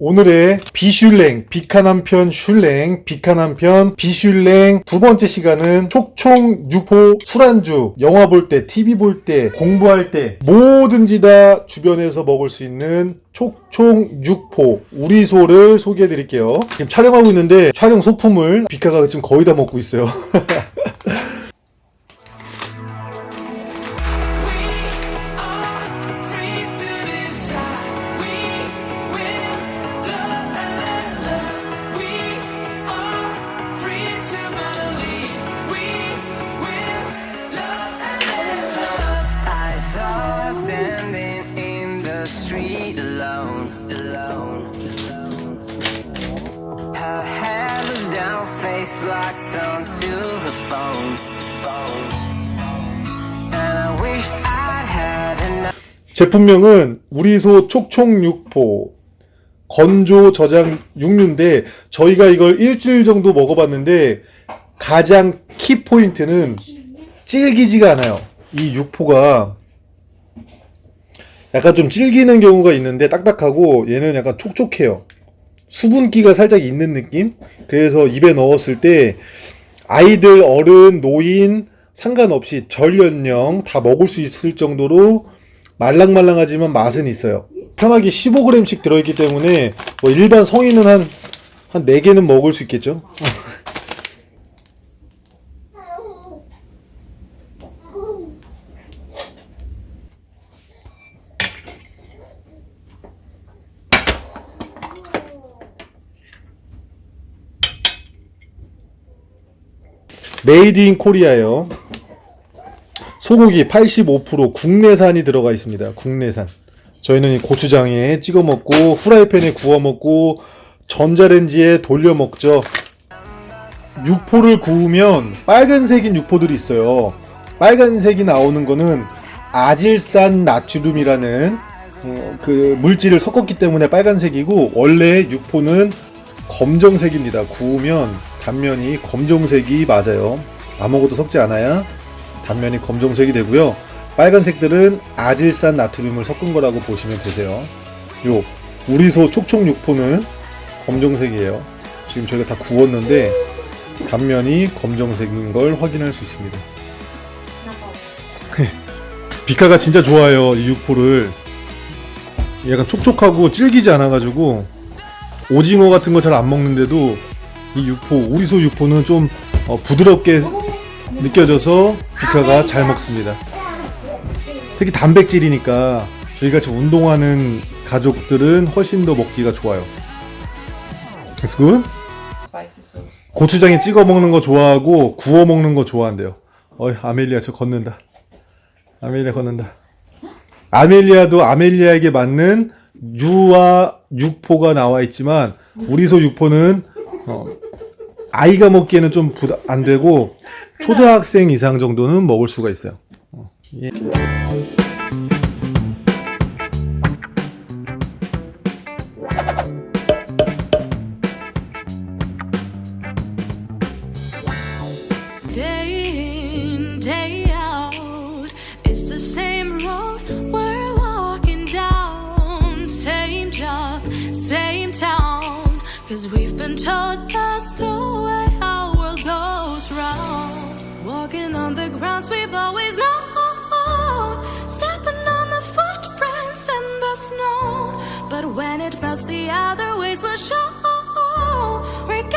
오늘의 비슐랭, 비카 남편 슐랭, 비카 남편 비슐랭. 두 번째 시간은 촉총, 육포, 술안주, 영화 볼 때, TV 볼 때, 공부할 때 뭐든지 다 주변에서 먹을 수 있는 촉총 육포. 우리소를 소개해 드릴게요. 지금 촬영하고 있는데 촬영 소품을 비카가 지금 거의 다 먹고 있어요. alone. Her head was down, face locked onto the phone. And I wished I'd had enough. 제품명은 우리소 촉촉육포 건조 저장 육류인데 저희가 이걸 일주일 정도 먹어봤는데 가장 키 포인트는 질기지가 않아요. 이 육포가 약간 좀 질기는 경우가 있는데 딱딱하고 얘는 약간 촉촉해요. 수분기가 살짝 있는 느낌? 그래서 입에 넣었을 때 아이들, 어른, 노인 상관없이 전연령 다 먹을 수 있을 정도로 말랑말랑하지만 맛은 있어요. 편하게 15g씩 들어있기 때문에 뭐 일반 성인은 한, 한 4개는 먹을 수 있겠죠? 메이드 인 코리아예요. 소고기 85% 국내산이 들어가 있습니다. 국내산. 저희는 이 고추장에 찍어 먹고 후라이팬에 구워 먹고 전자레인지에 돌려 먹죠. 육포를 구우면 빨간색인 육포들이 있어요. 빨간색이 나오는 거는 아질산 나트륨이라는 어, 그 물질을 섞었기 때문에 빨간색이고 원래 육포는 검정색입니다. 구우면 단면이 검정색이 맞아요. 아무것도 섞지 않아야 단면이 검정색이 되고요. 빨간색들은 아질산 나트륨을 섞은 거라고 보시면 되세요. 요 우리소 촉촉 육포는 검정색이에요. 지금 저희가 다 구웠는데 단면이 검정색인 걸 확인할 수 있습니다. 비카가 진짜 좋아요 이 육포를. 약간 촉촉하고 질기지 않아가지고 오징어 같은 거 잘 안 먹는데도 이 육포 우리소 육포는 좀 어, 부드럽게 느껴져서 비카가 잘 먹습니다. 특히 단백질이니까 지금 운동하는 가족들은 훨씬 더 먹기가 좋아요. It's good? 고추장에 찍어 먹는 거 좋아하고 구워 먹는 거 좋아한대요. 어이 아멜리아 저 걷는다. 아멜리아 걷는다. 아멜리아도 아멜리아에게 맞는 유와 육포가 나와 있지만 우리소 육포는 어, 아이가 먹기에는 좀 안 되고 초등학생 이상 정도는 먹을 수가 있어요. 어, 예. Cause we've been told that's the way our world goes round. Walking on the grounds we've always known. Stepping on the footprints in the snow. But when it melts, the other ways will show. We're